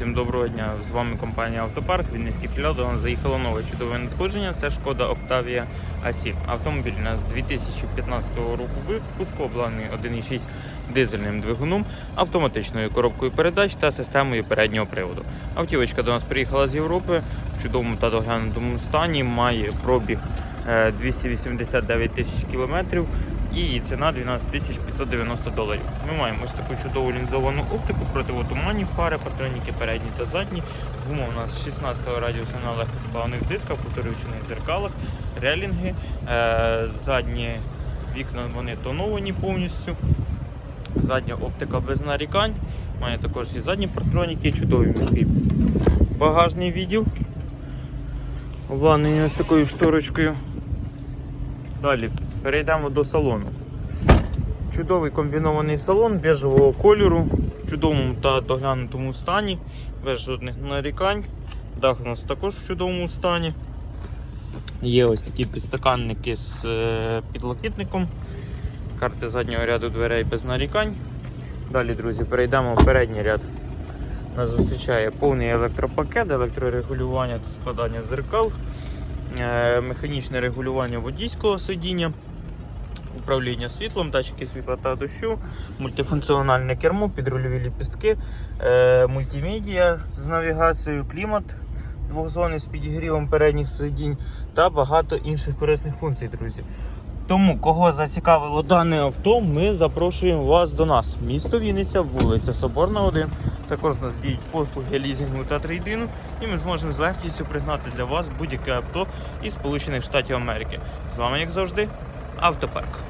Всім доброго дня! З вами компанія Автопарк. Вінницький пілот. До нас заїхало нове чудове надходження. Це шкода Octavia A7. Автомобіль у нас 2015 року випуску, обладнаний 1.6 дизельним двигуном, автоматичною коробкою передач та системою переднього приводу. Автівочка до нас приїхала з Європи в чудовому та доглянутому стані. Має пробіг е, 289 тисяч кілометрів і ціна 12 590 доларів. Ми маємо ось таку чудову лінзовану оптику, противотуманні фари, патроніки передні та задні. Гума у нас 16 радіуса на легкосплавних дисках, повторювачних зеркалах, релінги. Е, задні вікна вони тоновані повністю. Задня оптика без нарікань. Має також і задні патроніки, чудовий міський багажний відділ. Обладнаний ось такою шторочкою. Далі перейдемо до салону. Чудовий комбінований салон біжевого кольору, в чудовому та доглянутому стані, без жодних нарікань. Дах у нас також в чудовому стані. Є ось такі підстаканники з е, підлокітником. Карти заднього ряду дверей без нарікань. Далі, друзі, перейдемо в передній ряд. Нас зустрічає повний електропакет, електрорегулювання та складання зеркал, е, механічне регулювання водійського сидіння, управління світлом, датчики світла та дощу, мультифункціональне кермо, підрульові ліпістки, е, мультимедіа з навігацією, клімат двохзонний з підігрівом передніх сидінь та багато інших корисних функцій, друзі. Тому, кого зацікавило дане авто, ми запрошуємо вас до нас. Місто Вінниця, вулиця Соборна, 1. Також у нас діють послуги лізінгу та трейдину, і ми зможемо з легкістю пригнати для вас будь-яке авто із Сполучених Штатів Америки. З вами, як завжди, автопарк.